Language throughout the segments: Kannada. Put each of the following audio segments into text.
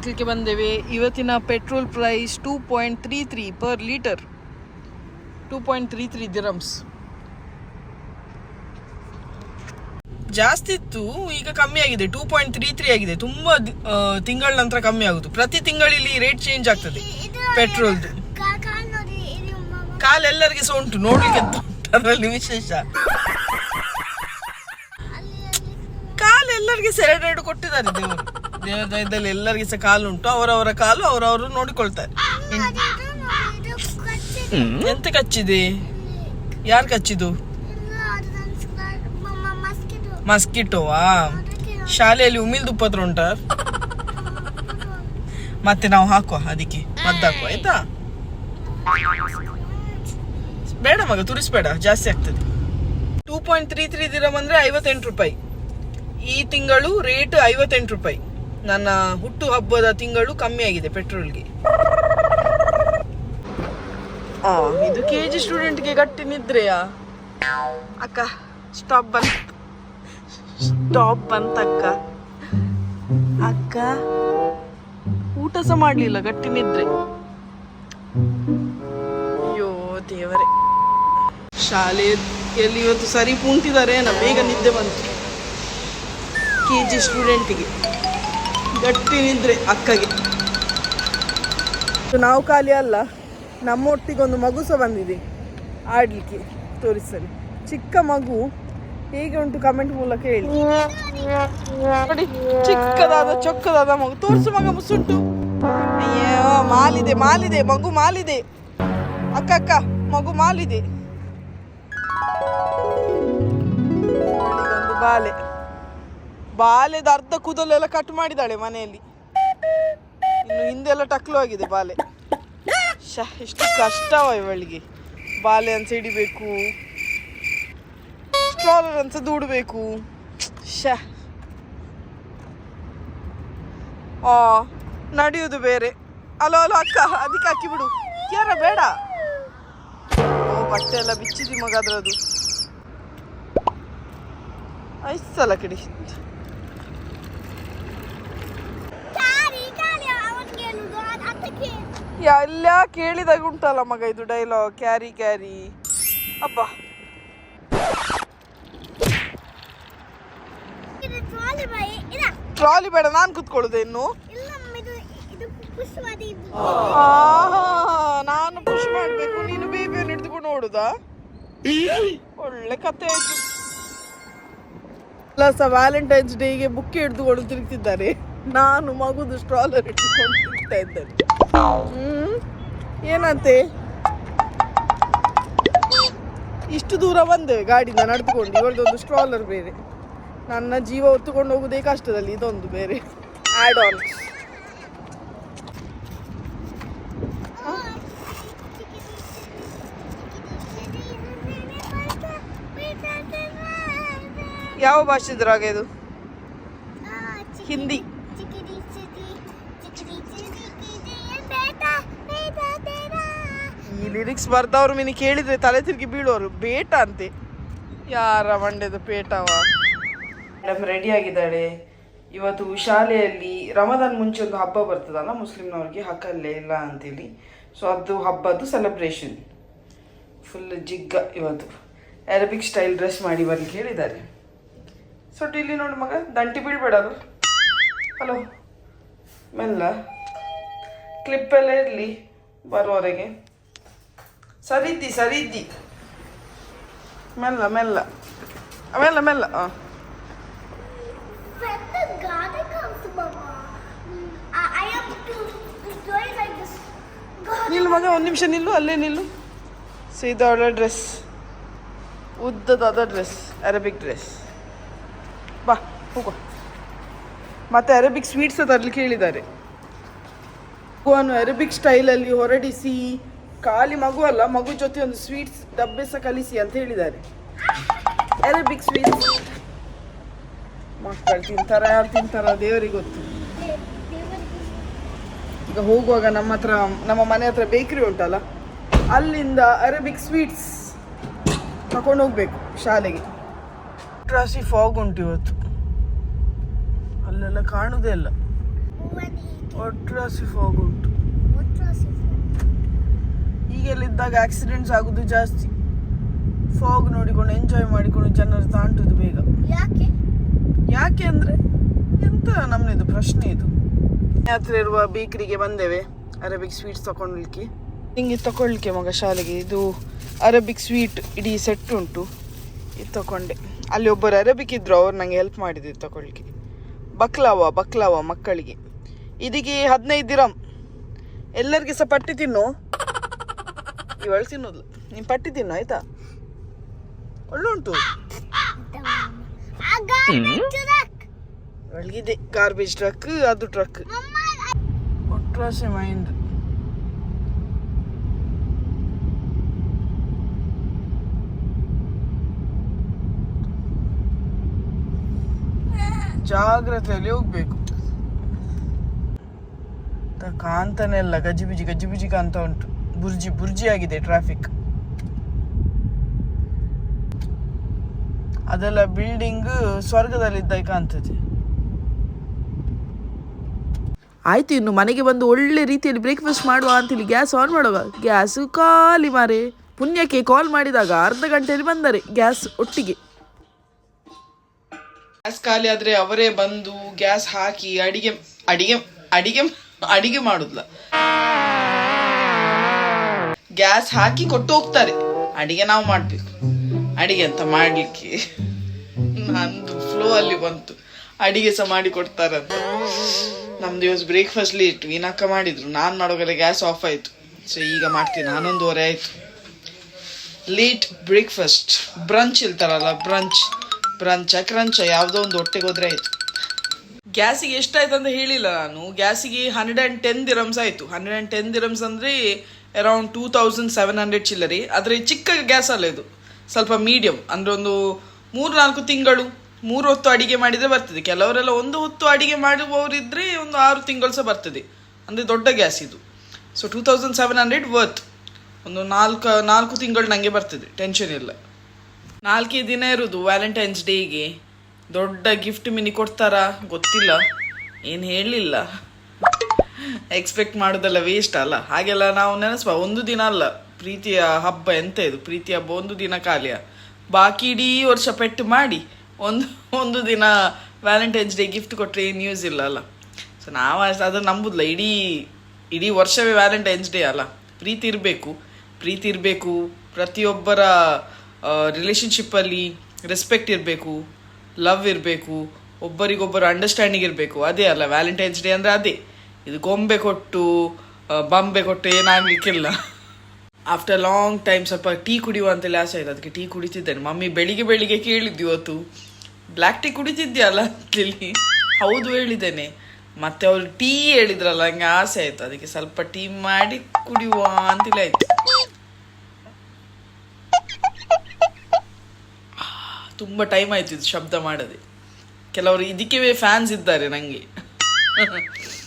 ಹಾಕ್ಲಿಕ್ಕೆ ಬಂದೇವೆ. ಇವತ್ತಿನ petrol price two point three three per litre two point three three dirhams ಜಾಸ್ತಿ ಇತ್ತು, ಈಗ ಕಮ್ಮಿ ಆಗಿದೆ. ಟೂ ಪಾಯಿಂಟ್ ತ್ರೀ ತ್ರೀ ಆಗಿದೆ. ತುಂಬ ತಿಂಗಳ ನಂತರ ಕಮ್ಮಿ ಆಗುದು. ಪ್ರತಿ ತಿಂಗಳಲ್ಲಿ ರೇಟ್ ಚೇಂಜ್ ಆಗ್ತದೆ. ಪೆಟ್ರೋಲ್ ಕಾಲ್ ಎಲ್ಲರಿಗೆ ಸಹ ಉಂಟು ನೋಡ್ಲಿಕ್ಕೆ ಅದರಲ್ಲಿ ವಿಶೇಷ. ಕಾಲ್ ಎಲ್ಲರಿಗೆ ಸೆರೆಡ್ ಎರಡೆರಡು ಕೊಟ್ಟಿದ್ದಾರೆ ದೇವರು. ದೇವರ ದಯದಲ್ಲಿ ಎಲ್ಲರಿಗೆ ಸಹ ಕಾಲು ಉಂಟು, ಅವರವರ ಕಾಲು ಅವರವರು ನೋಡಿಕೊಳ್ತಾರೆ. ಎಂತ ಕಚ್ಚಿದೆ? ಯಾರು ಕಚ್ಚಿದು ಮಸ್ಕಿಟೋವಾ? ಶಾಲೆಯಲ್ಲಿ ಉಮಿಲ್ ದುಪ್ಪತ್ರ ಉಂಟ ಮತ್ತೆ ನಾವು ಹಾಕುವ, ಅದಕ್ಕೆ ಮದ್ದಾಕುವ ಆಯ್ತಾ? ಬೇಡ ಮಗ, ತುರಿಸ್ಬೇಡ, ಜಾಸ್ತಿ ಆಗ್ತದೆ. Two point three three dirham ಅಂದ್ರೆ ಐವತ್ತೆಂಟು ರೂಪಾಯಿ. ಈ ತಿಂಗಳು ರೇಟ್ ಐವತ್ತೆಂಟು ರೂಪಾಯಿ. ನನ್ನ ಹುಟ್ಟು ಹಬ್ಬದ ತಿಂಗಳು ಕಮ್ಮಿ ಆಗಿದೆ ಪೆಟ್ರೋಲ್ಗೆ. ಇದು ಕೆ ಜಿ ಸ್ಟೂಡೆಂಟ್ಗೆ ಗಟ್ಟಿ ನಿದ್ರೆಯಾ? ಅಕ್ಕ ಸ್ಟಾಪ್ ಬಂತ ಸ್ಟಾಪ್ ಬಂತ ಅಕ್ಕ. ಊಟ ಸಹ ಮಾಡಲಿಲ್ಲ, ಗಟ್ಟಿ ನಿದ್ರೆ. ಅಯ್ಯೋ, ದೇವರೇ. ಶಾಲೆಯಲ್ಲಿ ಇವತ್ತು ಸರಿ ಕುಂತಿದ್ದಾರೆ ಬೇಗ ನಿದ್ದೆ ಬಂತು. ಕೆ ಜಿ ಸ್ಟೂಡೆಂಟಿಗೆ. ಗಟ್ಟಿ ನಿದ್ರೆ ಅಕ್ಕಗೆ. ನಾವು ಖಾಲಿ ಅಲ್ಲ ನಮ್ಮೊಟ್ಟಿಗೆ ಒಂದು ಮಗು ಸಹ ಬಂದಿದೆ ಆಡ್ಲಿಕ್ಕೆ ತೋರಿಸಲಿ ಚಿಕ್ಕ ಮಗು ಹೇಗೆ ಉಂಟು ಕಮೆಂಟ್ ಮೂಲಕ ಹೇಳಿ. ನೋಡಿ ಚಿಕ್ಕದಾದ ಚೊಕ್ಕದಾದ ಮಗು. ತೋರಿಸು ಮಗ ಮುಸುಂಟು. ಅಯ್ಯೋ ಮಾಲಿದೆ ಮಾಲಿದೆ ಮಗು ಮಾಲಿದೆ. ಅಕ್ಕ ಅಕ್ಕ ಮಗು ಮಾಲಿದೆ. ಬಾಲೆ. ಬಾಲೆದ ಅರ್ಧ ಕೂದಲೆಲ್ಲ ಕಟ್ ಮಾಡಿದಾಳೆ ಮನೆಯಲ್ಲಿ. ಇನ್ನು ಹಿಂದೆಲ್ಲ ಟಕ್ಲು ಆಗಿದೆ ಬಾಲೆ. ಶ ಎಷ್ಟು ಕಷ್ಟವ ಇವಳಿಗೆ. ಬಾಲೆ ಅಂತ ಹಿಡಿಬೇಕು. ಸ್ಟ್ರಾಲರ್ ಅಂತ ದೂಡಬೇಕು. ಶ. ಆ ನಡೆಯುವುದು ಬೇರೆ. ಅಲೋ ಅಲೋ, ಅಕ್ಕ, ಅದಕ್ಕೆ ಹಾಕಿ ಬಿಡು. ಯಾರ ಬೇಡ. ಓ, ಬಟ್ಟೆ ಎಲ್ಲ ಬಿಚ್ಚಿದಿ ಮಗ ಅದ್ರದ್ದು. ಐಸಲ ಕಿಡಿ ಕಾಲಿ ಕಾಲಿ ಅವನಿಗೆ ಹೇಳುದು ಅದು ಅದಕ್ಕೆ ಎಲ್ಲ ಕೇಳಿದಾಗ ಉಂಟಲ್ಲ ಮಗ ಇದು ಡೈಲಾಗ್ ಕ್ಯಾರಿ ಕ್ಯಾರಿ ಅಪ್ಪ ಇದು ಟ್ರಾಲಿ ಬೇಡ ನಾನು ಕುತ್ಕೊಳ್ಳುದು ಇನ್ನು. ನಾನು ಪುಷ್ ಮಾಡ್ಬೇಕು. ನೀನು ಬೇಬಿಯನ್ನು ಹಿಡಿದುಕೊಂಡು ನೋಡುದ ಒಳ್ಳೆ ಕತೆ ಆಯ್ತು. ಪ್ಲಸ್ ವ್ಯಾಲೆಂಟೈನ್ಸ್ ಡೇಗೆ ಬುಕ್ ಹಿಡಿದುಕೊಂಡು ತಿರುಗ್ತಿದ್ದಾರೆ. ನಾನು ಮಗುದು ಸ್ಟ್ರಾಲರ್ ಇಟ್ಟುಕೊಂಡು ತಿರುಗ್ತಾ ಇದ್ದೇನೆ. ಹ್ಮ್. ಏನಂತೆ? ಇಷ್ಟು ದೂರ ಬಂದೆ ಗಾಡಿನ ನಡೆದುಕೊಂಡು. ಇವಳದೊಂದು ಸ್ಟ್ರಾಲರ್ ಬೇರೆ. ನನ್ನ ಜೀವ ಹೊತ್ತುಕೊಂಡು ಹೋಗುದೇ ಕಷ್ಟದಲ್ಲಿ ಇದೊಂದು ಬೇರೆ. ಆ್ಯಡ್ ಆನ್ ಯಾವ ಭಾಷೆ ಇದ್ರಾಗ ಇದು? ಹಿಂದಿ. ಈ ಲಿರಿಕ್ಸ್ ಬರ್ದವ್ರು ಮಿನಿ ಕೇಳಿದ್ರೆ ತಲೆ ತಿರುಗಿ ಬೀಳೋರು. ಬೇಟ ಅಂತೆ. ಯಾರ ಮಂಡ್ಯದ ಪೇಟವ? ಮೇಡಮ್ ರೆಡಿ ಆಗಿದ್ದಾಳೆ. ಇವತ್ತು ಶಾಲೆಯಲ್ಲಿ ರಮದಾನ್ ಮುಂಚೆ ಒಂದು ಹಬ್ಬ ಬರ್ತದಲ್ಲ, ಮುಸ್ಲಿಮ್ನವ್ರಿಗೆ ಹಕ್ಕಲ್ಲೇ ಇಲ್ಲ ಅಂತೇಳಿ. ಸೊ ಅದು ಹಬ್ಬದ್ದು ಸೆಲೆಬ್ರೇಷನ್ ಫುಲ್ ಜಿಗ್ಗ ಇವತ್ತು. ಅರೇಬಿಕ್ ಸ್ಟೈಲ್ ಡ್ರೆಸ್ ಮಾಡಿ ಬರ್ಲಿಕ್ಕೆ ಹೇಳಿದ್ದಾರೆ. ಸೊ ಇಲ್ಲಿ ನೋಡಿ ಮಗ, ದಂಟಿ ಬೀಳ್ಬೇಡ ಅದು. ಹಲೋ ಮೆಲ್ಲ. ಕ್ಲಿಪ್ಪೆಲ್ಲ ಇರಲಿ ಬರುವವರೆಗೆ ಸರಿದ್ದಿ ಸರಿದ್ದಿ ಮೆಲ್ಲ ಮೆಲ್ಲ ಮೆಲ್ಲ ಮೆಲ್ಲ ಹಾಂ ನಿಲ್ಲು ಮಗ ಒಂದು ನಿಮಿಷ ನಿಲ್ಲು ಅಲ್ಲೇ ನಿಲ್ಲು. ಸೊ ಇದು ಅವಳ ಡ್ರೆಸ್ ಉದ್ದದಾದ ಡ್ರೆಸ್ ಅರೇಬಿಕ್ ಡ್ರೆಸ್ ಬಾ ಹೋಗುವ ಮತ್ತೆ ಅರಬಿಕ್ ಸ್ವೀಟ್ಸ್ ತರಲಿಕ್ಕೆ ಹೇಳಿದ್ದಾರೆ. ಅರಬಿಕ್ ಸ್ಟೈಲಲ್ಲಿ ಹೊರಡಿಸಿ ಖಾಲಿ ಮಗು ಅಲ್ಲ, ಮಗು ಜೊತೆ ಒಂದು ಸ್ವೀಟ್ಸ್ ಡಬ್ಬೆ ಸಹ ಕಲಿಸಿ ಅಂತ ಹೇಳಿದ್ದಾರೆ. ಅರೇಬಿಕ್ ಸ್ವೀಟ್ಸ್ ಮಕ್ಕಳು ತಿಂತಾರ, ಯಾರು ತಿಂತಾರ ದೇವರಿಗೆ ಗೊತ್ತು. ಈಗ ಹೋಗುವಾಗ ನಮ್ಮ ಹತ್ರ, ನಮ್ಮ ಮನೆ ಹತ್ರ ಬೇಕರಿ ಉಂಟಲ್ಲ, ಅಲ್ಲಿಂದ ಅರೇಬಿಕ್ ಸ್ವೀಟ್ಸ್ ತಕೊಂಡು ಹೋಗ್ಬೇಕು ಶಾಲೆಗೆ. ರಾಶಿ ಫಾಗ್ ಉಂಟು ಇವತ್ತು. ಅಲ್ಲೆಲ್ಲ ಕಾಣುದೇ ಇಲ್ಲ. ಒಟ್ರಾಸಿ ಫಾಗ್ ಉಂಟು. ಈಗೆಲ್ಲಿದ್ದಾಗ ಆಕ್ಸಿಡೆಂಟ್ಸ್ ಆಗೋದು ಜಾಸ್ತಿ. ಫಾಗ್ ನೋಡಿಕೊಂಡು ಎಂಜಾಯ್ ಮಾಡಿಕೊಂಡು ಜನರು ತಾಂಟುದು ಬೇಗ. ಯಾಕೆ? ಯಾಕೆ ಅಂದರೆ ಎಂತ ನಮ್ಮದು ಪ್ರಶ್ನೆ ಇದು. ಹತ್ರ ಇರುವ ಬೇಕರಿಗೆ ಬಂದೇವೆ. ಅರೇಬಿಕ್ ಸ್ವೀಟ್ಸ್ ತಗೊಳ್ಲಿಕ್ಕೆ ಹಿಂಗೆ ತಗೊಳ್ಲಿಕ್ಕೆ ಮಗ ಶಾಲೆಗೆ. ಇದು ಅರೇಬಿಕ್ ಸ್ವೀಟ್ ಇಡೀ ಸೆಟ್ ಉಂಟು. ಇದು ತಗೊಂಡೆ ಅಲ್ಲಿ ಒಬ್ಬರು ಅರೇಬಿಕ್ ಇದ್ರು ಅವ್ರು ನಂಗೆ ಹೆಲ್ಪ್ ಮಾಡಿದ್ರು ತಗೊಳ್ಳಿಕ್ಕೆ ಬಕ್ಲಾವ ಬಕ್ಲಾವ ಮಕ್ಕಳಿಗೆ. ಇದಕ್ಕೆ ಹದಿನೈದು ದಿರಂ ಎಲ್ಲರಿಗೆ ಸಹ ಪಟ್ಟಿ ತಿನ್ನು. ಇವಳು ತಿನ್ನೋದು. ನೀನು ಪಟ್ಟಿ ತಿನ್ನು ಆಯ್ತಾ? ಒಳ್ಳೆ ಉಂಟು. ಆ ಗಾರ್ಬೇಜ್ ಟ್ರಕ್ ಒಳಗಿದೆ. ಗಾರ್ಬೇಜ್ ಟ್ರಕ್ ಅದು ಟ್ರಕ್ ಒಟ್ರಾಸೆ ಮೈಂಡ್ ಜಾಗ್ರತೆಯಲ್ಲಿ ಹೋಗ್ಬೇಕು. ಕಾಂತನೆಲ್ಲ ಗಜಿಬಿಜಿ ಗಜಿಬಿಜಿ ಕಾಂತ ಉಂಟು. ಬುರ್ಜಿ ಬುರ್ಜಿ ಆಗಿದೆ ಟ್ರಾಫಿಕ್ ಅದೆಲ್ಲ ಬಿಲ್ಡಿಂಗ್ ಸ್ವರ್ಗದಲ್ಲಿದ್ದ ಕಾಣ್ತದೆ ಆಯ್ತು ಇನ್ನು ಮನೆಗೆ ಬಂದು ಒಳ್ಳೆ ರೀತಿಯಲ್ಲಿ ಬ್ರೇಕ್ಫಾಸ್ಟ್ ಮಾಡುವ ಅಂತೇಳಿ ಗ್ಯಾಸ್ ಆನ್ ಮಾಡುವ ಗ್ಯಾಸ್ ಖಾಲಿ ಮಾರೆ. ಪುಣ್ಯಕ್ಕೆ ಕಾಲ್ ಮಾಡಿದಾಗ ಅರ್ಧ ಗಂಟೆಯಲ್ಲಿ ಬಂದರೆ ಗ್ಯಾಸ್ ಒಟ್ಟಿಗೆ. ಗ್ಯಾಸ್ ಖಾಲಿ ಆದ್ರೆ ಅವರೇ ಬಂದು ಗ್ಯಾಸ್ ಹಾಕಿ ಅಡಿಗೆ ಅಡಿಗೆ ಅಡಿಗೆ ಅಡಿಗೆ ಮಾಡುದ್ಲ ಗ್ಯಾಸ್ ಹಾಕಿ ಕೊಟ್ಟು ಹೋಗ್ತಾರೆ ಅಡಿಗೆ ನಾವು ಮಾಡ್ಬೇಕು. ಅಡಿಗೆ ಅಂತ ಮಾಡ್ಲಿಕ್ಕೆ ನಂದು ಫ್ಲೋ ಅಲ್ಲಿ ಬಂತು. ಅಡಿಗೆ ಸಹ ಮಾಡಿ ಕೊಡ್ತಾರಂತ. ನಮ್ದು ಇವತ್ತು ಬ್ರೇಕ್ಫಾಸ್ಟ್ ಲೇಟ್ ವೀನಕ್ಕ ಮಾಡಿದ್ರು. ನಾನು ಮಾಡೋಗಲ್ಲ ಗ್ಯಾಸ್ ಆಫ್ ಆಯ್ತು. ಸೊ ಈಗ ಮಾಡ್ತೀನಿ. ಹನ್ನೊಂದುವರೆ ಆಯ್ತು. ಲೇಟ್ ಬ್ರೇಕ್ಫಾಸ್ಟ್ ಬ್ರಂಚ್ ಇಲ್ತಾರಲ್ಲ ಬ್ರಂಚ್ ಬ್ರಂಚ ಕ್ರಂಚ ಯಾವುದೋ ಒಂದು ಹೊಟ್ಟೆಗೆ ಹೋದ್ರೆ ಆಯ್ತು. ಗ್ಯಾಸಿಗೆ ಎಷ್ಟಾಯ್ತು ಅಂತ ಹೇಳಿಲ್ಲ ನಾನು. ಗ್ಯಾಸಿಗೆ ಹಂಡ್ರೆಡ್ ಆ್ಯಂಡ್ ಟೆನ್ ದಿರಮ್ಸ್ ಆಯಿತು. ಹಂಡ್ರೆಡ್ ಆ್ಯಂಡ್ ಟೆನ್ ದಿರಮ್ಸ್ ಅಂದರೆ around two thousand seven hundred ಚಿಲ್ಲರಿ. ಆದರೆ ಚಿಕ್ಕ ಗ್ಯಾಸ್ ಅಲ್ಲ ಇದು. ಸ್ವಲ್ಪ ಮೀಡಿಯಮ್ ಅಂದರೆ ಒಂದು ಮೂರು ನಾಲ್ಕು ತಿಂಗಳು, ಮೂರು ಹೊತ್ತು ಅಡಿಗೆ ಮಾಡಿದರೆ ಬರ್ತದೆ. ಕೆಲವರೆಲ್ಲ ಒಂದು ಹೊತ್ತು ಅಡಿಗೆ ಮಾಡುವವರಿದ್ದರೆ ಒಂದು ಆರು ತಿಂಗಳು ಸಹ ಬರ್ತದೆ. ಅಂದರೆ ದೊಡ್ಡ ಗ್ಯಾಸ್ ಇದು. So two thousand seven hundred worth ಒಂದು ನಾಲ್ಕು ನಾಲ್ಕು ತಿಂಗಳು ನನಗೆ ಬರ್ತದೆ. ಟೆನ್ಷನ್ ಇಲ್ಲ. ನಾಲ್ಕೇ ದಿನ ಇರೋದು ವ್ಯಾಲೆಂಟೈನ್ಸ್ ಡೇಗೆ ದೊಡ್ಡ ಗಿಫ್ಟ್ ಮಿನಿ ಕೊಡ್ತಾರಾ? ಗೊತ್ತಿಲ್ಲ. ಏನು ಹೇಳಲಿಲ್ಲ ಎಕ್ಸ್ಪೆಕ್ಟ್ ಮಾಡೋದೆಲ್ಲ ವೇಸ್ಟ್ ಅಲ್ಲ. ಹಾಗೆಲ್ಲ ನಾವು ನೆನೆಸ್ಬ, ಒಂದು ದಿನ ಅಲ್ಲ. ಪ್ರೀತಿಯ ಹಬ್ಬ ಎಂತ ಇದು? ಪ್ರೀತಿ ಹಬ್ಬ ಒಂದು ದಿನ ಖಾಲಿಯ. ಬಾಕಿ ಇಡೀ ವರ್ಷ ಪೆಟ್ಟು ಮಾಡಿ, ಒಂದು ಒಂದು ದಿನ ವ್ಯಾಲೆಂಟೈನ್ಸ್ ಡೇ ಗಿಫ್ಟ್ ಕೊಟ್ಟರೆ ಏನು ಯೂಸ್ ಇಲ್ಲ ಅಲ್ಲ. ಸೊ ನಾವು ಅದು ಅದನ್ನ ನಂಬುದಿಲ್ಲ. ಇಡೀ ಇಡೀ ವರ್ಷವೇ ವ್ಯಾಲೆಂಟೈನ್ಸ್ ಡೇ ಅಲ್ಲ. ಪ್ರೀತಿ ಇರಬೇಕು. ಪ್ರೀತಿ ಇರಬೇಕು. ಪ್ರತಿಯೊಬ್ಬರ ರಿಲೇಷನ್ಶಿಪ್ಪಲ್ಲಿ ರೆಸ್ಪೆಕ್ಟ್ ಇರಬೇಕು. ಲವ್ ಇರಬೇಕು. ಒಬ್ಬರಿಗೊಬ್ಬರು ಅಂಡರ್ಸ್ಟ್ಯಾಂಡಿಂಗ್ ಇರಬೇಕು. ಅದೇ ಅಲ್ಲ ವ್ಯಾಲೆಂಟೈನ್ಸ್ ಡೇ ಅಂದರೆ ಅದೇ. ಇದು ಗೊಂಬೆ ಕೊಟ್ಟು ಬಂಬೆ ಕೊಟ್ಟು ಏನಾಗಲಿಕ್ಕಿಲ್ಲ. ಆಫ್ಟರ್ ಲಾಂಗ್ ಟೈಮ್ ಸ್ವಲ್ಪ ಟೀ ಕುಡಿಯುವ ಅಂತೇಳಿ ಆಸೆ ಆಯ್ತು. ಅದಕ್ಕೆ ಟೀ ಕುಡಿತಿದ್ದೇನೆ. ಮಮ್ಮಿ ಬೆಳಿಗ್ಗೆ ಬೆಳಿಗ್ಗೆ ಕೇಳಿದ್ದು ಇವತ್ತು. ಬ್ಲ್ಯಾಕ್ ಟೀ ಕುಡಿತಿದ್ಯಲ್ಲ ಅಂತೇಳಿ. ಹೌದು ಹೇಳಿದ್ದೇನೆ. ಮತ್ತೆ ಅವ್ರು ಟೀ ಹೇಳಿದ್ರಲ್ಲ, ಹಂಗೆ ಆಸೆ ಆಯ್ತು. ಅದಕ್ಕೆ ಸ್ವಲ್ಪ ಟೀ ಮಾಡಿ ಕುಡಿಯುವ ಅಂತೇಳಿ ಆಯ್ತು. ತುಂಬ ಟೈಮ್ ಆಯ್ತು ಇದು ಶಬ್ದ ಮಾಡದೆ. ಕೆಲವರು ಇದಕ್ಕೆ ಫ್ಯಾನ್ಸ್ ಇದ್ದಾರೆ ನನಗೆ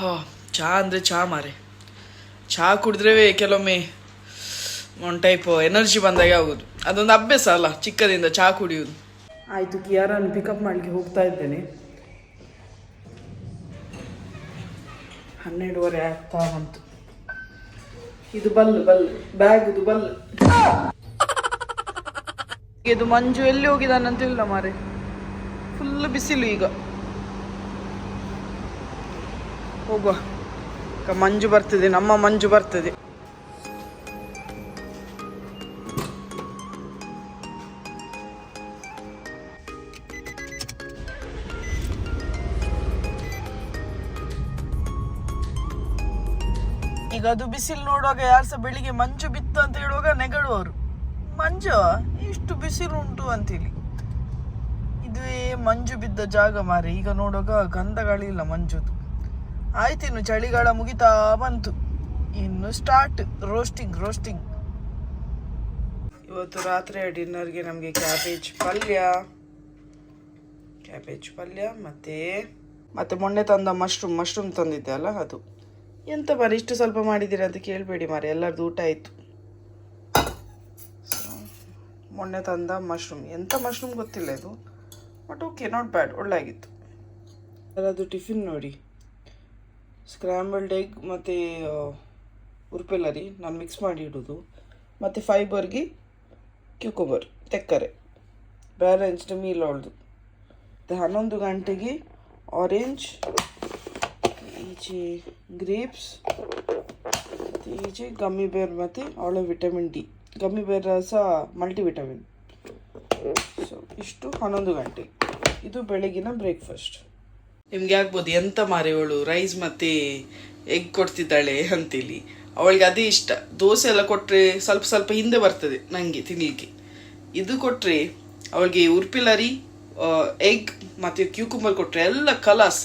ಹಾ ಚಹಾ ಅಂದ್ರೆ ಚಹಾ ಮಾರೆ. ಚಹಾ ಕುಡಿದ್ರೆ ಕೆಲವೊಮ್ಮೆ ಒಂದು ಟೈಪ್ ಎನರ್ಜಿ ಬಂದಾಗ ಆಗುದು. ಅದೊಂದು ಅಭ್ಯಾಸ ಅಲ್ಲ ಚಿಕ್ಕದಿಂದ ಚಹಾ ಕುಡಿಯೋದು ಆಯಿತು ಕಿಯಾರನ್ನು ಪಿಕಪ್ ಮಾಡ್ಲಿಕ್ಕೆ ಹೋಗ್ತಾ ಇದ್ದೇನೆ. ಹನ್ನೆರಡುವರೆ ಆಗ್ತಾ ಬಂತು. ಇದು ಬಲ್ ಬಲ್ ಬ್ಯಾಗ್ ಇದು ಬಲ್ ಇದು ಮಂಜು ಎಲ್ಲಿ ಹೋಗಿದಾನಂತ ಇಲ್ಲ ಮಾರೆ. ಫುಲ್ ಬಿಸಿಲು ಈಗ. ಹೋಗುವ. ಮಂಜು ಬರ್ತದೆ, ನಮ್ಮ ಮಂಜು ಬರ್ತದೆ. ಈಗ ಅದು ಬಿಸಿಲು ನೋಡುವಾಗ ಯಾರು ಸಹ ಬೆಳಿಗ್ಗೆ ಮಂಜು ಬಿತ್ತು ಅಂತ ಹೇಳುವಾಗ ನೆಗಡುವರು ಮಂಜು, ಇಷ್ಟು ಬಿಸಿಲು ಉಂಟು ಅಂತೇಳಿ ಮಂಜು ಬಿದ್ದ ಜಾಗ ಮಾರೆ, ಈಗ ನೋಡುವಾಗ ಗಂಧಗಳಿಲ್ಲ ಮಂಜುದು. ಆಯ್ತಿನ್ನು ಚಳಿಗಾಲ ಮುಗಿತಾ ಬಂತು. ಇನ್ನು ಸ್ಟಾರ್ಟ್ ರೋಸ್ಟಿಂಗ್ ರೋಸ್ಟಿಂಗ್ ಇವತ್ತು ರಾತ್ರಿ ಡಿನ್ನರ್ಗೆ ನಮಗೆ ಕ್ಯಾಬೇಜ್ ಪಲ್ಯ. ಕ್ಯಾಬೇಜ್ ಪಲ್ಯ ಮತ್ತೆ ಮತ್ತೆ ಮೊನ್ನೆ ತಂದ ಮಶ್ರೂಮ್ ಮಶ್ರೂಮ್ ತಂದಿದ್ದೆ ಅಲ್ಲ ಅದು. ಎಂತ ಮಾರಿ ಇಷ್ಟು ಸ್ವಲ್ಪ ಮಾಡಿದ್ದೀರಾ ಅಂತ ಕೇಳಬೇಡಿ ಮಾರೆ ಎಲ್ಲರದು ಊಟ ಆಯಿತು. ಮೊನ್ನೆ ತಂದ ಮಶ್ರೂಮ್ ಎಂಥ ಮಶ್ರೂಮ್ ಗೊತ್ತಿಲ್ಲ ಇದು? ಬಟ್ ಓಕೆ ನಾಟ್ ಬ್ಯಾಡ್ ಒಳ್ಳೆಯಾಗಿತ್ತು ಅದು ಟಿಫಿನ್ ನೋಡಿ. ಸ್ಕ್ರಾಂಬಲ್ಡ್ ಎಗ್ ಮತ್ತು ಉರ್ಪೆಲ್ಲರಿ ನಾನು ಮಿಕ್ಸ್ ಮಾಡಿ ಇಡೋದು. ಮತ್ತು ಫೈಬರ್ಗೆ ಕ್ಯೂಕೊಬರ್ ತೆಕ್ಕರೆ. ಬ್ಯಾಲೆನ್ಸ್ಡ್ ಮೀಲ್ ಅವಳದು. ಹನ್ನೊಂದು ಗಂಟೆಗೆ ಆರೆಂಜ್ ಈಚೆ ಗ್ರೇಪ್ಸ್ ಈಚೆ ಗಮ್ಮಿ ಬೇರ್ ಮತ್ತು ಅವಳ ವಿಟಮಿನ್ ಡಿ ಗಮ್ಮಿ ಬೇರ್ ಸಹ ಮಲ್ಟಿವಿಟಮಿನ್ ಇಷ್ಟು ಹನ್ನೊಂದು ಗಂಟೆ. ಇದು ಬೆಳಗಿನ ಬ್ರೇಕ್ಫಾಸ್ಟ್ ನಿಮ್ಗೆ ಆಗ್ಬೋದು ಎಂತ ಮಾರೆ ಅವಳು ರೈಸ್ ಮತ್ತೆ ಎಗ್ ಕೊಡ್ತಿದ್ದಾಳೆ ಅಂತೇಳಿ ಅವಳಿಗೆ ಅದೇ ಇಷ್ಟ. ದೋಸೆ ಎಲ್ಲ ಕೊಟ್ಟರೆ ಸ್ವಲ್ಪ ಸ್ವಲ್ಪ ಹಿಂದೆ ಬರ್ತದೆ ನನಗೆ ತಿನ್ನಲಿಕ್ಕೆ ಇದು ಕೊಟ್ಟರೆ ಅವಳಿಗೆ ಉರ್ಪಿಲರಿ ಎಗ್ ಮತ್ತು ಕ್ಯೂಕುಂಬರ್ ಕೊಟ್ಟರೆ ಎಲ್ಲ ಕಲಾಸ್.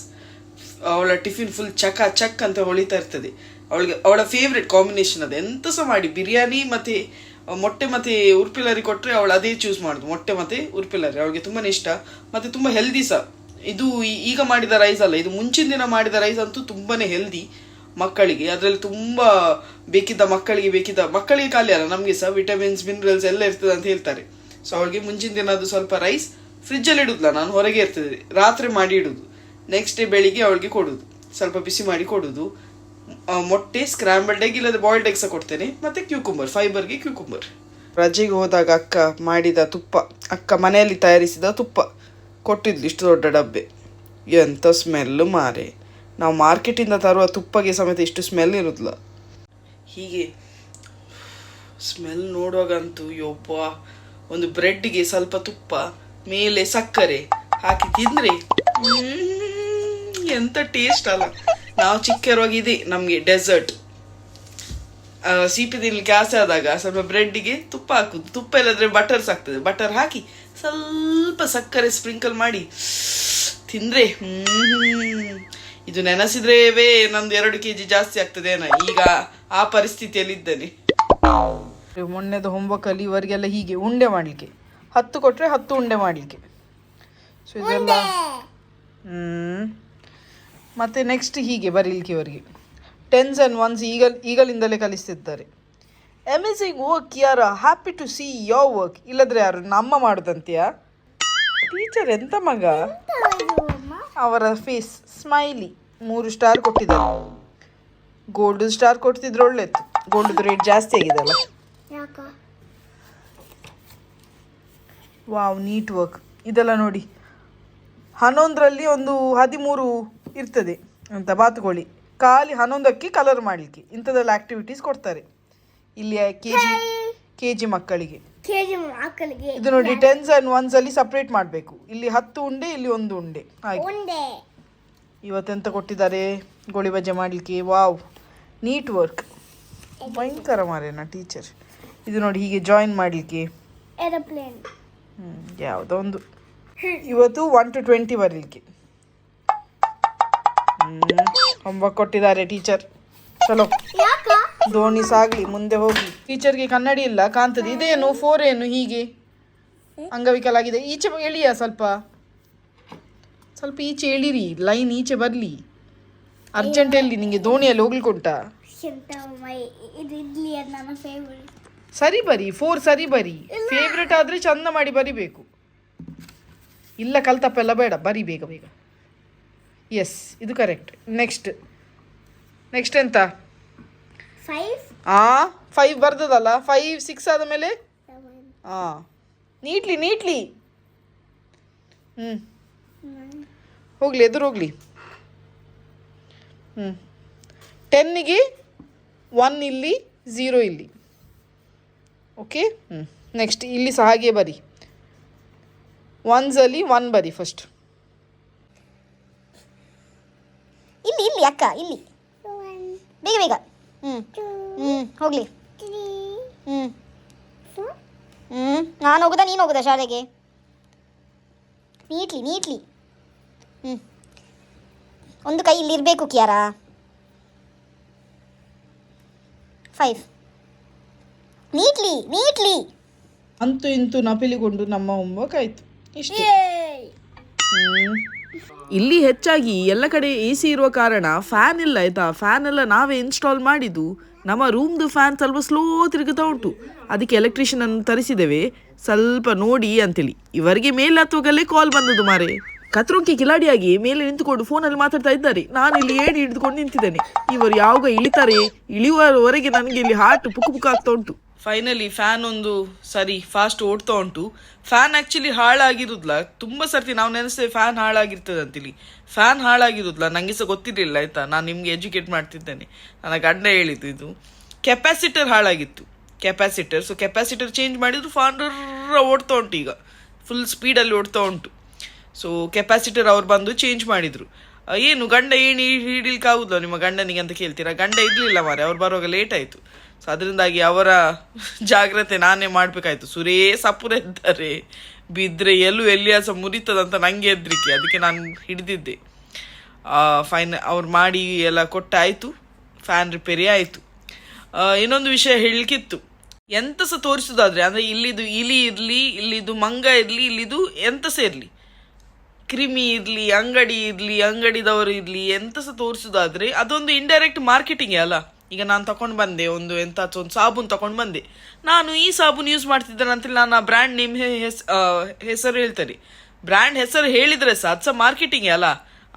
ಅವಳ ಟಿಫಿನ್ ಫುಲ್ ಚಕ ಚಕ್ ಅಂತ ಹೊಳಿತಾ ಇರ್ತದೆ. ಅವಳಿಗೆ ಅವಳ ಫೇವ್ರೆಟ್ ಕಾಂಬಿನೇಷನ್ ಅದು. ಎಂತ ಸಹ ಮಾಡಿ. ಬಿರಿಯಾನಿ ಮತ್ತೆ ಮೊಟ್ಟೆ ಮತ್ತೆ ಉರ್ಪಿಲರಿ ಕೊಟ್ಟರೆ ಅವಳು ಅದೇ ಚೂಸ್ ಮಾಡುದು. ಮೊಟ್ಟೆ ಮತ್ತೆ ಉರ್ಪಿಲರಿ, ಅವಳಿಗೆ ತುಂಬಾ ಇಷ್ಟ. ಮತ್ತೆ ತುಂಬಾ ಹೆಲ್ದಿ ಸಹ ಇದು ಈಗ ಮಾಡಿದ ರೈಸ್ ಅಲ್ಲ, ಇದು ಮುಂಚಿನ ದಿನ ಮಾಡಿದ ರೈಸ್ ಅಂತೂ ತುಂಬಾನೇ ಹೆಲ್ದಿ ಮಕ್ಕಳಿಗೆ. ಅದರಲ್ಲಿ ತುಂಬಾ ಬೇಕಿದ್ದ ಮಕ್ಕಳಿಗೆ ಬೇಕಿದ್ದ, ಮಕ್ಕಳಿಗೆ ಖಾಲಿ ಅಲ್ಲ, ನಮಗೆ ಸಹ ವಿಟಮಿನ್ಸ್ ಮಿನರಲ್ಸ್ ಎಲ್ಲ ಇರ್ತದೆ ಅಂತ ಹೇಳ್ತಾರೆ. ಸೊ ಅವಳಿಗೆ ಮುಂಚಿನ ದಿನ ಅದು ಸ್ವಲ್ಪ ರೈಸ್ ಫ್ರಿಜ್ಜಲ್ಲಿ ಇಡುದಿಲ್ಲ, ನಾನು ಹೊರಗೆ ಇರ್ತದೆ. ರಾತ್ರಿ ಮಾಡಿ ಇಡುದು. ನೆಕ್ಸ್ಟ್ ಡೇ ಬೆಳಿಗ್ಗೆ ಅವಳಿಗೆ ಕೊಡುದು. ಸ್ವಲ್ಪ ಬಿಸಿ ಮಾಡಿ ಕೊಡುದು. ಮೊಟ್ಟೆ ಸ್ಕ್ರಾಂಬಲ್ಡ್ ಎಗ್ ಇಲ್ಲದೆ ಬಾಯ್ಲ್ಡ್ ಎಗ್ ಸಹ ಕೊಡ್ತೇನೆ. ಮತ್ತೆ ಕ್ಯೂಕುಂಬರ್ ಫೈಬರ್ಗೆ ಕ್ಯೂಕುಂಬರ್ ರಜೆಗೆ ಹೋದಾಗ ಅಕ್ಕ ಮಾಡಿದ ತುಪ್ಪ, ಅಕ್ಕ ಮನೆಯಲ್ಲಿ ತಯಾರಿಸಿದ ತುಪ್ಪ. ಕೊಟ್ಟಿದ್ಲು ಇಷ್ಟು ದೊಡ್ಡ ಡಬ್ಬೆ. ಎಂಥ ಸ್ಮೆಲ್ಲು ಮಾರೆ. ನಾವು ಮಾರ್ಕೆಟಿಂದ ತರುವ ತುಪ್ಪಗೆ ಸಮೇತ ಇಷ್ಟು ಸ್ಮೆಲ್ ಇರುದಿಲ್ಲ. ಹೀಗೆ ಸ್ಮೆಲ್ ನೋಡುವಾಗಂತೂ ಯೊಬ್ಬ ಒಂದು ಬ್ರೆಡ್ಗೆ ಸ್ವಲ್ಪ ತುಪ್ಪ, ಮೇಲೆ ಸಕ್ಕರೆ ಹಾಕಿ ತಿಂದ್ರೆ ಎಂಥ ಟೇಸ್ಟ್ ಅಲ್ಲ. ನಾವು ಚಿಕ್ಕರುವಾಗ ಇದೆ ನಮಗೆ ಡೆಸರ್ಟ್ ಸೀಪಿ ತಿನ್ಲಿಕ್ಕೆ ಆಸೆ ಆದಾಗ ಸ್ವಲ್ಪ ಬ್ರೆಡ್ಡಿಗೆ ತುಪ್ಪ ಹಾಕುದು. ತುಪ್ಪ ಇಲ್ಲದ್ರೆ ಬಟರ್ ಸಾಕ್ತದೆ ಬಟರ್ ಹಾಕಿ ಸ್ವಲ್ಪ ಸಕ್ಕರೆ ಸ್ಪ್ರಿಂಕಲ್ ಮಾಡಿ ತಿಂದ್ರೆ ಹ್ಮ್ ಇದು ನೆನೆಸಿದ್ರೇವೇ ನಂದು ಎರಡು ಕೆ ಜಿ ಜಾಸ್ತಿ ಆಗ್ತದೆ ಏನೋ ಈಗ ಆ ಪರಿಸ್ಥಿತಿಯಲ್ಲಿ ಇದ್ದೇನೆ ಮೊನ್ನೆದು ಹೋಮ್ವರ್ಕಲ್ಲಿ ಇವರಿಗೆಲ್ಲ ಹೀಗೆ ಉಂಡೆ ಮಾಡ್ಲಿಕ್ಕೆ. ಹತ್ತು ಕೊಟ್ರೆ ಹತ್ತು ಉಂಡೆ ಮಾಡ್ಲಿಕ್ಕೆ. ಸೊ ಇದೆಲ್ಲ ಹ್ಮ್. ಮತ್ತೆ ನೆಕ್ಸ್ಟ್ ಹೀಗೆ ಬರೀಲಿಕ್ಕೆ ಇವರಿಗೆ ಟೆನ್ಸ್ ಆ್ಯಂಡ್ ಒನ್ಸ್ ಈಗ ಈಗಲಿಂದಲೇ ಕಲಿಸ್ತಿದ್ದಾರೆ. ಅಮೇಝಿಂಗ್ ವರ್ಕ್ ಯಾರ happy to see your work ಇಲ್ಲದ್ರೆ ಯಾರು, ನಮ್ಮ ಮಾಡೋದಂತೀಯಾ? ಟೀಚರ್ ಎಂತ ಮಗ? ಅವರ ಫೇಸ್ ಸ್ಮೈಲಿ ಮೂರು ಸ್ಟಾರ್ ಕೊಟ್ಟಿದ್ದಾರೆ. ಗೋಲ್ಡ್ ಸ್ಟಾರ್ ಕೊಡ್ತಿದ್ರೆ ಒಳ್ಳೆ ಗೋಲ್ಡ್ ರೇಟ್ ಜಾಸ್ತಿ ಆಗಿದೆ ಅಲ್ಲ ವಾವ್ ನೀಟ್ ವರ್ಕ್ ಇದೆಲ್ಲ ನೋಡಿ. ಹನ್ನೊಂದರಲ್ಲಿ ಒಂದು ಹದಿಮೂರು ಇರ್ತದೆ. ಅಂತ ಬಾತುಕೋಳಿ. ಖಾಲಿ ಹನ್ನೊಂದಕ್ಕೆ ಕಲರ್ ಮಾಡಲಿಕ್ಕೆ. ಇಂಥದ್ದೆಲ್ಲ ಆಕ್ಟಿವಿಟೀಸ್ ಕೊಡ್ತಾರೆ. ಇಲ್ಲಿ ಕೆ ಜಿ ಕೆ ಜಿ ಮಕ್ಕಳಿಗೆ. ಕೆಜಿ ಮಕ್ಕಳಿಗೆ. ಇದು ನೋಡಿ ಟೆನ್ಸ್ ಆ್ಯಂಡ್ ಒನ್ಸ್ ಅಲ್ಲಿ ಸಪ್ರೇಟ್ ಮಾಡಬೇಕು. ಇಲ್ಲಿ ಹತ್ತು ಉಂಡೆ ಇಲ್ಲಿ ಒಂದು ಉಂಡೆ. ಹಾಗೆ. ಉಂಡೆ. ಇವತ್ತೆಂತ ಕೊಟ್ಟಿದ್ದಾರೆ? ಗೋಳಿ ಬಜೆ ಮಾಡಲಿಕ್ಕೆ. ವಾವ್. ನೀಟ್ ವರ್ಕ್ ಭಯಂಕರ ಮಾರೇನ ಟೀಚರ್ ಇದು ನೋಡಿ ಹೀಗೆ ಜಾಯಿನ್ ಮಾಡಲಿಕ್ಕೆ. ಏರೋಪ್ಲೇನ್ ಯಾವುದೋ ಒಂದು. ಇವತ್ತು ಒನ್ ಟು ಟ್ವೆಂಟಿ ಬರಲಿಕ್ಕೆ. ಹೋಮ್ವರ್ಕ್ ಕೊಟ್ಟಿದ್ದಾರೆ ಟೀಚರ್ ಚಲೋ. ಧೋನಿ ದೋಣಿ ಸಾಗ್ಲಿ ಮುಂದೆ ಹೋಗಿ ಟೀಚರ್ಗೆ ಕನ್ನಡಿ ಇಲ್ಲ ಕಾಣ್ತದೆ ಇದೇನು ಫೋರ್ ಏನು ಹೀಗೆ. ಅಂಗವಿಕಲಾಗಿದೆ. ಈಚೆ ಎಳಿಯ ಸ್ವಲ್ಪ. ಸ್ವಲ್ಪ ಈಚೆ ಎಳಿರಿ ಲೈನ್ ಈಚೆ ಬರಲಿ. ಅರ್ಜೆಂಟ್ ಎಲ್ಲಿ ನಿಂಗೆ ದೋಣಿಯಲ್ಲಿ ಹೋಗ್ಲಿಕ್ಕೆ ಉಂಟಾ ಎಂತ ಇದು ಇಡ್ಲಿ ನನ್ನ ಫೇವ್ರೆಟ್ ಸರಿ ಬರಿ ಫೋರ್ ಸರಿ ಬರಿ. ಫೇವ್ರೇಟ್ ಆದ್ರೆ ಚಂದ ಮಾಡಿ ಬರಿಬೇಕು. ಇಲ್ಲ ಕಲ್ತಪ್ಪೆಲ್ಲ ಬೇಡ ಬರಿ ಬೇಗ ಬೇಗ. ಎಸ್ ಇದು ಕರೆಕ್ಟ್ ನೆಕ್ಸ್ಟ್ ನೆಕ್ಸ್ಟ್ ಎಂತ? ಫೈವ್ ಆ ಫೈವ್ ಬರ್ದದಲ್ಲ ಫೈವ್ ಸಿಕ್ಸ್ ಆದ ಮೇಲೆ ಹಾಂ ನೀಟ್ಲಿ ನೀಟ್ಲಿ. ಹ್ಞೂ ಹೋಗಲಿ ಎದುರು ಹೋಗಲಿ. ಹ್ಞೂ ಟೆನ್ನಿಗೆ ಒನ್ ಇಲ್ಲಿ ಝೀರೋ ಇಲ್ಲಿ. ಓಕೆ ಹ್ಞೂ ನೆಕ್ಸ್ಟ್ ಇಲ್ಲಿ ಸಹ ಹಾಗೆ ಬರಿ. ಒನ್ಸಲ್ಲಿ ಒನ್ ಬರಿ ಫಸ್ಟ್ ಇಲ್ಲಿ ಇಲ್ಲಿ. ಅಕ್ಕ ಇಲ್ಲಿ ಬೇಗ. ಬೇಗ ಹ್ಞೂ ಹೋಗ್ಲಿ. ಹೋಗಲಿ ಹ್ಞೂ ಹ್ಞೂ ನಾನು ಹೋಗುದಾ ನೀನು ಹೋಗುದಾ ಶಾಲೆಗೆ? Neatly neatly. ಹ್ಞೂ ಒಂದು ಕೈ ಇಲ್ಲಿ ಇರಬೇಕು ಕ್ಯಾರಾ. Five neatly neatly. ಅಂತೂ ಇಂತೂ ನಪಿಲಿಗೊಂಡು ನಮ್ಮ ಹೋಮ್ವರ್ಕ್ ಆಯಿತು. ಇಷ್ಟೇ. ಇಲ್ಲಿ ಹೆಚ್ಚಾಗಿ ಎಲ್ಲ ಕಡೆ ಎ ಸಿ ಇರುವ ಕಾರಣ ಫ್ಯಾನ್ ಇಲ್ಲ ಆಯ್ತಾ? ಫ್ಯಾನ್ ಎಲ್ಲ ನಾವೇ ಇನ್ಸ್ಟಾಲ್ ಮಾಡಿದ್ದು. ನಮ್ಮ ರೂಮ್ದು ಫ್ಯಾನ್ ಸ್ವಲ್ಪ ಸ್ಲೋ ತಿರುಗುತ್ತಾ ಉಂಟು. ಅದಕ್ಕೆ ಎಲೆಕ್ಟ್ರಿಷಿಯನ್ ಅನ್ನು ತರಿಸಿದ್ದೇವೆ. ಸ್ವಲ್ಪ ನೋಡಿ ಅಂತೇಳಿ. ಇವರಿಗೆ ಮೇಲೆ ಹತ್ತುವಾಗಲೇ ಕಾಲ್ ಬಂದದ್ದು ಮಾರೆ. ಕತ್ರೋಕೆ ಕಿಲಾಡಿಯಾಗಿ ಮೇಲೆ ನಿಂತುಕೊಂಡು ಫೋನಲ್ಲಿ ಮಾತಾಡ್ತಾ ಇದ್ದಾರೆ. ನಾನು ಇಲ್ಲಿ ಏಡಿ ಹಿಡಿದುಕೊಂಡು ನಿಂತಿದ್ದೇನೆ. ಇವರು ಯಾವಾಗ ಇಳಿತಾರೆ? ಇಳಿಯುವವರೆಗೆ ನನಗೆ ಇಲ್ಲಿ ಹಾರ್ಟ್ ಪುಕ್ಕು ಪುಕ್ಕ ಆಗ್ತಾ ಉಂಟು. ಫೈನಲಿ ಫ್ಯಾನ್ ಒಂದು ಸರಿ ಫಾಸ್ಟ್ ಓಡ್ತಾ ಉಂಟು. ಫ್ಯಾನ್ ಆ್ಯಕ್ಚುಲಿ ಹಾಳಾಗಿರುದಿಲ್ಲ ತುಂಬ ಸರ್ತಿ ನಾವು ನೆನೆಸ್ತೇವೆ ಫ್ಯಾನ್ ಹಾಳಾಗಿರ್ತದೆ ಅಂತೇಳಿ ಫ್ಯಾನ್ ಹಾಳಾಗಿರುದಿಲ್ಲ ನನಗೆ ಸಹ ಗೊತ್ತಿರಲಿಲ್ಲ, ಆಯ್ತಾ? ನಾನು ನಿಮಗೆ ಎಜುಕೇಟ್ ಮಾಡ್ತಿದ್ದೇನೆ. ನನ್ನ ಗಂಡ ಹೇಳಿದ್ದು ಇದು. ಕೆಪಾಸಿಟರ್ ಹಾಳಾಗಿತ್ತು. ಕೆಪಾಸಿಟರ್ ಸೊ ಕೆಪಾಸಿಟರ್ ಚೇಂಜ್ ಮಾಡಿದ್ರು ಫ್ಯಾನ್ ಓಡ್ತಾ ಉಂಟು ಈಗ. ಫುಲ್ ಸ್ಪೀಡಲ್ಲಿ ಓಡ್ತಾ ಉಂಟು. ಸೊ ಕೆಪಾಸಿಟರ್ ಅವ್ರು ಬಂದು ಚೇಂಜ್ ಮಾಡಿದ್ರು. ಏನು, ಗಂಡ ಏನು ಹಿಡಿಲಿಕ್ಕೆ ಆಗುದಿಲ್ಲ ನಿಮ್ಮ ಗಂಡನಿಗೆ ಅಂತ ಕೇಳ್ತೀರಾ? ಗಂಡ ಇರಲಿಲ್ಲ ಮಾರೆ ಅವ್ರು ಬರುವಾಗ ಲೇಟ್ ಆಯಿತು. ಸೊ ಅದರಿಂದಾಗಿ ಅವರ ಜಾಗ್ರತೆ ನಾನೇ ಮಾಡಬೇಕಾಯ್ತು. ಸುರೇ ಸಪುರ ಇದ್ದಾರೆ. ಬಿದ್ದರೆ ಎಲ್ಲೂ ಎಲ್ಲಿಯ ಸಹ ಮುರಿತದಂತ ನನಗೆ ಹೆದ್ರಿಕೆ. ಅದಕ್ಕೆ ನಾನು ಹಿಡಿದಿದ್ದೆ. ಫೈನ್ ಅವ್ರು ಮಾಡಿ ಎಲ್ಲ ಕೊಟ್ಟಾಯಿತು. ಫ್ಯಾನ್ ರಿಪೇರಿ ಆಯಿತು. ಇನ್ನೊಂದು ವಿಷಯ ಹೇಳಲಿಕ್ಕಿತ್ತು. ಎಂತ ಸಹ ತೋರಿಸೋದಾದ್ರೆ, ಅಂದರೆ ಇಲ್ಲಿದು ಇಲಿ ಇರಲಿ, ಇಲ್ಲಿದು ಮಂಗ ಇರಲಿ, ಇಲ್ಲಿದು ಎಂತ ಸಹ ಇರಲಿ. ಕ್ರಿಮಿ ಇರಲಿ, ಅಂಗಡಿ ಇರಲಿ, ಅಂಗಡಿದವರು ಇರಲಿ ಎಂತ ಸಹ ತೋರಿಸೋದಾದ್ರೆ, ಅದೊಂದು ಇಂಡೈರೆಕ್ಟ್ ಮಾರ್ಕೆಟಿಂಗ್ ಅಲ್ಲ. ಈಗ ನಾನು ತಗೊಂಡು ಬಂದೆ, ಒಂದು ಎಂತ ಒಂದು ಸಾಬೂನು ತಗೊಂಡು ಬಂದೆ. ನಾನು ಈ ಸಾಬೂನು ಯೂಸ್ ಮಾಡ್ತಿದ್ದೇನೆ ಅಂತೇಳಿ ನಾನು ಆ ಬ್ರ್ಯಾಂಡ್ ನೇಮ್ ಹೆಸರು ಹೇಳ್ತಾರೆ ಬ್ರ್ಯಾಂಡ್ ಹೆಸರು ಹೇಳಿದ್ರೆ ಸಹ ಅದು ಸಹ ಮಾರ್ಕೆಟಿಂಗ್ ಅಲ್ಲ?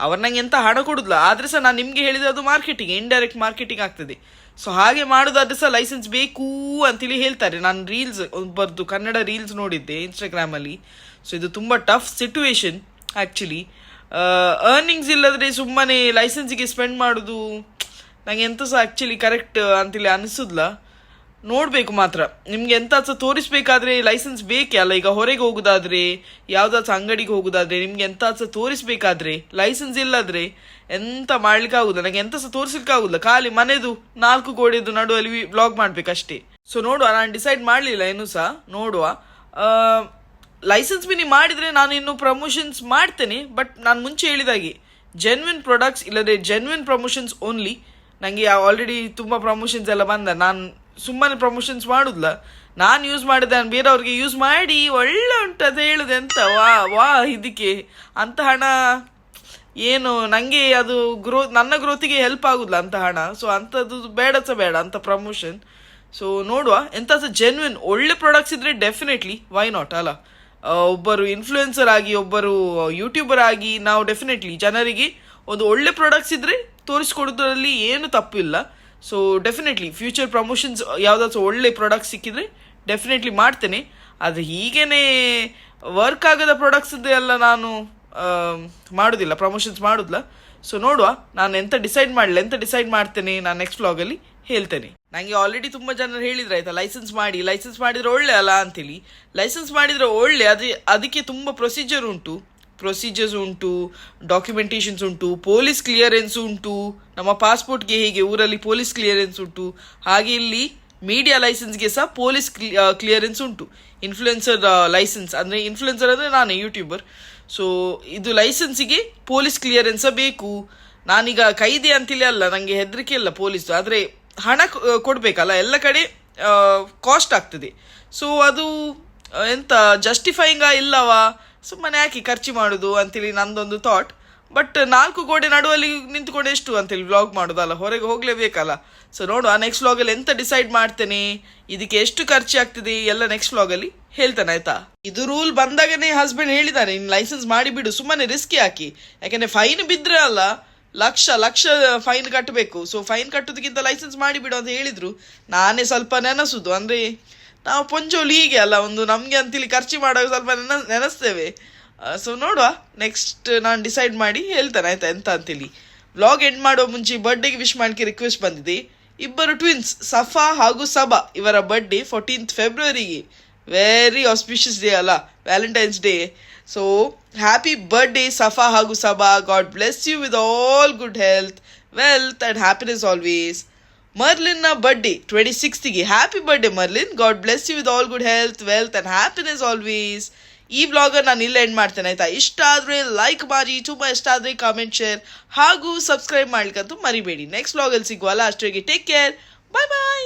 ಅವ್ರು ನಂಗೆ ಎಂತ ಹಣ ಕೊಡುದಿಲ್ಲ, ಆದ್ರೆ ಸಹ ನಾನು ನಿಮಗೆ ಹೇಳಿದ್ರೆ ಅದು ಮಾರ್ಕೆಟಿಂಗ್ ಇಂಡೈರೆಕ್ಟ್ ಮಾರ್ಕೆಟಿಂಗ್ ಆಗ್ತದೆ. ಸೊ ಹಾಗೆ ಮಾಡೋದಾದ್ರೆ ಸಹ ಲೈಸೆನ್ಸ್ ಬೇಕು ಅಂತೇಳಿ ಹೇಳ್ತಾರೆ. ನಾನು ರೀಲ್ಸ್ ಬರ್ದು ಕನ್ನಡ ರೀಲ್ಸ್ ನೋಡಿದ್ದೆ ಇನ್ಸ್ಟಾಗ್ರಾಮಲ್ಲಿ ಸೊ ಇದು ತುಂಬ ಟಫ್ ಸಿಟುವೇಶನ್ ಆ್ಯಕ್ಚುಲಿ ಅರ್ನಿಂಗ್ಸ್ ಇಲ್ಲದ್ರೆ ಸುಮ್ಮನೆ ಲೈಸೆನ್ಸಿಗೆ ಸ್ಪೆಂಡ್ ಮಾಡೋದು ನಂಗೆ ಎಂತ ಸಹ ಆ್ಯಕ್ಚುಲಿ ಕರೆಕ್ಟ್ ಅಂತೇಳಿ ಅನಿಸಿದ್ಲ. ನೋಡಬೇಕು ಮಾತ್ರ. ನಿಮ್ಗೆ ಎಂತ ಸಹ ತೋರಿಸ್ಬೇಕಾದ್ರೆ ಲೈಸೆನ್ಸ್ ಬೇಕೇ ಅಲ್ಲ? ಈಗ ಹೊರಗೆ ಹೋಗುದಾದ್ರೆ ಯಾವುದಾದ್ರು ಅಂಗಡಿಗೆ ಹೋಗುದಾದ್ರೆ ನಿಮ್ಗೆ ಎಂತ ಸಹ ತೋರಿಸ್ಬೇಕಾದ್ರೆ ಲೈಸೆನ್ಸ್ ಇಲ್ಲದ್ರೆ ಎಂತ ಮಾಡ್ಲಿಕ್ಕೆ ಆಗುದಿಲ್ಲ ನಂಗೆ ಎಂತ ಸಹ ತೋರಿಸ್ಲಿಕ್ಕೆ ಆಗುದಿಲ್ಲ ಖಾಲಿ ಮನೆದು ನಾಲ್ಕು ಗೋಡೆದು ನಡುವಲ್ಲಿ ವ್ಲಾಗ್ ಮಾಡ್ಬೇಕಷ್ಟೇ. ಸೊ ನೋಡುವ, ನಾನು ಡಿಸೈಡ್ ಮಾಡಲಿಲ್ಲ ಇನ್ನೂ ಸಹ ನೋಡುವ ಲೈಸೆನ್ಸ್ ಬಿನಿ ಮಾಡಿದ್ರೆ ನಾನು ಇನ್ನು ಪ್ರಮೋಷನ್ಸ್ ಮಾಡ್ತೇನೆ ಬಟ್ ನಾನು ಮುಂಚೆ ಹೇಳಿದಾಗೆ ಜೆನ್ವಿನ್ ಪ್ರಾಡಕ್ಟ್ಸ್ ಇಲ್ಲದೆ ಜೆನ್ವಿನ್ ಪ್ರಮೋಷನ್ಸ್ ಓನ್ಲಿ ನನಗೆ ಆಲ್ರೆಡಿ ತುಂಬ ಪ್ರಮೋಷನ್ಸ್ ಎಲ್ಲ ಬಂದ. ನಾನು ಸುಮ್ಮನೆ ಪ್ರಮೋಷನ್ಸ್ ಮಾಡುದಿಲ್ಲ ನಾನು ಯೂಸ್ ಮಾಡಿದೆ ನಾನು ಬೇರೆಯವ್ರಿಗೆ ಯೂಸ್ ಮಾಡಿ ಒಳ್ಳೆ ಉಂಟು ಅಂತ ಹೇಳುದು ಎಂತ ವಾ ವಾ, ಇದಕ್ಕೆ. ಅಂತ ಹಣ, ಏನು ನನಗೆ ಅದು ಗ್ರೋ ನನ್ನ ಗ್ರೋತಿಗೆ ಹೆಲ್ಪ್ ಆಗುದಿಲ್ಲ ಅಂತ ಹಣ. ಸೊ ಅಂಥದ್ದು ಬೇಡ ಸಹ ಬೇಡ, ಅಂತ ಪ್ರಮೋಷನ್ ಸೊ ನೋಡುವ. ಎಂತ ಸಹ ಜೆನ್ವಿನ್ ಒಳ್ಳೆ ಪ್ರಾಡಕ್ಟ್ಸ್ ಇದ್ರೆ ಡೆಫಿನೆಟ್ಲಿ ವೈ ನಾಟ್ ಅಲ್ಲ? ಒಬ್ಬರು ಇನ್ಫ್ಲೂಯೆನ್ಸರ್ ಆಗಿ, ಒಬ್ಬರು ಯೂಟ್ಯೂಬರ್ ಆಗಿ, ನಾವು ಡೆಫಿನೆಟ್ಲಿ ಜನರಿಗೆ ಒಂದು ಒಳ್ಳೆ ಪ್ರಾಡಕ್ಟ್ಸ್ ಇದ್ರೆ ತೋರಿಸ್ಕೊಡೋದ್ರಲ್ಲಿ ಏನು ತಪ್ಪು ಇಲ್ಲ. ಸೊ ಡೆಫಿನೆಟ್ಲಿ ಫ್ಯೂಚರ್ ಪ್ರಮೋಷನ್ಸ್ ಯಾವುದಾದ್ರು ಒಳ್ಳೆ ಪ್ರಾಡಕ್ಟ್ ಸಿಕ್ಕಿದ್ರೆ ಡೆಫಿನೆಟ್ಲಿ ಮಾಡ್ತೇನೆ. ಅದು ಹೀಗೇನೆ ವರ್ಕ್ ಆಗದ ಪ್ರಾಡಕ್ಟ್ಸ್ ಎಲ್ಲ ನಾನು ಮಾಡೋದಿಲ್ಲ ಪ್ರಮೋಷನ್ಸ್ ಮಾಡೋದಿಲ್ಲ. ಸೊ ನೋಡುವ. ನಾನು ಎಂತ ಡಿಸೈಡ್ ಮಾಡಲಿ, ಎಂತ ಡಿಸೈಡ್ ಮಾಡ್ತೇನೆ ನಾನು ನೆಕ್ಸ್ಟ್ ವ್ಲಾಗಲ್ಲಿ ಹೇಳ್ತೇನೆ. ನನಗೆ ಆಲ್ರೆಡಿ ತುಂಬ ಜನರು ಹೇಳಿದ್ರು ಆಯ್ತಾ ಲೈಸೆನ್ಸ್ ಮಾಡಿ ಲೈಸೆನ್ಸ್ ಮಾಡಿದ್ರೆ ಒಳ್ಳೆ ಅಲ್ಲ ಅಂತೇಳಿ ಲೈಸೆನ್ಸ್ ಮಾಡಿದ್ರೆ ಒಳ್ಳೆ, ಅದು, ಅದಕ್ಕೆ ತುಂಬ ಪ್ರೊಸೀಜರ್ ಉಂಟು. ಪ್ರೊಸೀಜರ್ಸ್ ಉಂಟು ಡಾಕ್ಯುಮೆಂಟೇಷನ್ಸ್ ಉಂಟು ಪೊಲೀಸ್ ಕ್ಲಿಯರೆನ್ಸ್ ಉಂಟು, ನಮ್ಮ ಪಾಸ್ಪೋರ್ಟ್ಗೆ ಹೇಗೆ ಊರಲ್ಲಿ ಪೊಲೀಸ್ ಕ್ಲಿಯರೆನ್ಸ್ ಉಂಟು, ಹಾಗೆ ಇಲ್ಲಿ ಮೀಡಿಯಾ ಲೈಸೆನ್ಸ್ಗೆ ಸಹ ಪೊಲೀಸ್ ಕ್ಲಿಯರೆನ್ಸ್ ಉಂಟು. ಇನ್ಫ್ಲುಯೆನ್ಸರ್ ಲೈಸೆನ್ಸ್ ಅಂದರೆ ಇನ್ಫ್ಲುಯೆನ್ಸರ್ ಅಂದರೆ ನಾನೇ ಯೂಟ್ಯೂಬರ್ ಸೊ ಇದು ಲೈಸೆನ್ಸಿಗೆ ಪೊಲೀಸ್ ಕ್ಲಿಯರೆನ್ಸ ಬೇಕು. ನಾನೀಗ ಕೈದೆ ಅಂತೇಳಿ ಅಲ್ಲ ನನಗೆ ಹೆದರಿಕೆ ಇಲ್ಲ ಪೊಲೀಸ್ ಆದರೆ ಹಣ ಕೊಡಬೇಕಲ್ಲ, ಎಲ್ಲ ಕಡೆ ಕಾಸ್ಟ್ ಆಗ್ತದೆ. ಸೊ ಅದು ಎಂತ ಜಸ್ಟಿಫೈಂಗ ಇಲ್ಲವಾ? ಸುಮ್ಮನೆ ಯಾಕೆ ಖರ್ಚು ಮಾಡೋದು ಅಂತೇಳಿ ನಂದೊಂದು ಥಾಟ್ ಬಟ್ ನಾಲ್ಕು ಗೋಡೆ ನಡುವಲ್ಲಿ ನಿಂತ್ಕೊಂಡು ಎಷ್ಟು ಅಂತೇಳಿ ವ್ಲಾಗ್ ಮಾಡೋದಲ್ಲ, ಹೊರಗೆ ಹೋಗಲೇಬೇಕಲ್ಲ. ಸೊ ನೋಡುವ ನೆಕ್ಸ್ಟ್ ವ್ಲಾಗಲ್ಲಿ ಎಂತ ಡಿಸೈಡ್ ಮಾಡ್ತೇನೆ, ಇದಕ್ಕೆ ಎಷ್ಟು ಖರ್ಚು ಆಗ್ತದೆ, ಎಲ್ಲ ನೆಕ್ಸ್ಟ್ ವ್ಲಾಗಲ್ಲಿ ಹೇಳ್ತಾನೆ, ಆಯ್ತಾ? ಇದು ರೂಲ್ ಬಂದಾಗನೇ ಹಸ್ಬೆಂಡ್ ಹೇಳಿದ್ದಾನೆ ನೀನು ಲೈಸೆನ್ಸ್ ಮಾಡಿಬಿಡು, ಸುಮ್ಮನೆ ರಿಸ್ಕಿ ಹಾಕಿ. ಯಾಕಂದ್ರೆ ಫೈನ್ ಬಿದ್ದರೆ ಅಲ್ಲ, ಲಕ್ಷ ಲಕ್ಷ ಫೈನ್ ಕಟ್ಟಬೇಕು ಸೊ ಫೈನ್ ಕಟ್ಟೋದಕ್ಕಿಂತ ಲೈಸೆನ್ಸ್ ಮಾಡಿಬಿಡು ಅಂತ ಹೇಳಿದ್ರು. ನಾನೇ ಸ್ವಲ್ಪ ನೆನಸುದು, ಅಂದರೆ ನಾವು ಪೊಂಜೋಲಿ ಹೀಗೆ ಅಲ್ಲ, ಒಂದು ನಮಗೆ ಅಂತೇಳಿ ಖರ್ಚು ಮಾಡೋ ಸ್ವಲ್ಪ ನೆನ, ನೆನೆಸ್ತೇವೆ. ಸೊ ನೋಡುವ ನೆಕ್ಸ್ಟ್ ನಾನು ಡಿಸೈಡ್ ಮಾಡಿ ಹೇಳ್ತೇನೆ, ಆಯ್ತಾ? ಎಂತ ಅಂತೇಳಿ ವ್ಲಾಗ್ ಎಂಡ್ ಮಾಡುವ ಮುಂಚೆ ಬರ್ಡೇಗೆ ವಿಶ್ ಮಾಡಲಿಕ್ಕೆ ರಿಕ್ವೆಸ್ಟ್ ಬಂದಿದೆ. ಇಬ್ಬರು ಟ್ವಿನ್ಸ್ ಸಫಾ ಹಾಗೂ ಸಬಾ, ಇವರ ಬರ್ಡೇ ಫೋರ್ಟೀನ್ತ್ ಫೆಬ್ರವರಿಗೆ ವೆರಿ ಆಸ್ಪಿಷಿಯಸ್ ಡೇ ಅಲ್ಲ valentine's day so happy birthday Safa ಹಾಗೂ Saba. God bless you with all good health wealth and happiness always Merlin ಮರ್ಲಿನ್ನ birthday twenty ಸಿಕ್ಸ್ತ್ಗೆ happy birthday Merlin God bless you with all good health wealth and happiness always ಈ ವ್ಲಾಗರ್ ನಾನು ಇಲ್ಲೇ ಎಂಡ್ ಮಾಡ್ತೇನೆ, ಆಯ್ತಾ? ಇಷ್ಟ ಆದರೆ ಲೈಕ್ ಮಾಡಿ, ತುಂಬ ಇಷ್ಟ ಆದರೆ ಕಾಮೆಂಟ್ ಶೇರ್ ಹಾಗೂ ಸಬ್ಸ್ಕ್ರೈಬ್ ಮಾಡ್ಲಿಕ್ಕಂತೂ ಮರಿಬೇಡಿ. ನೆಕ್ಸ್ಟ್ ಬ್ಲಾಗಲ್ಲಿ ಸಿಗುವಲ್ಲ ಅಷ್ಟೊಗೆ ಟೇಕ್ ಕೇರ್ ಬಾಯ್ ಬಾಯ್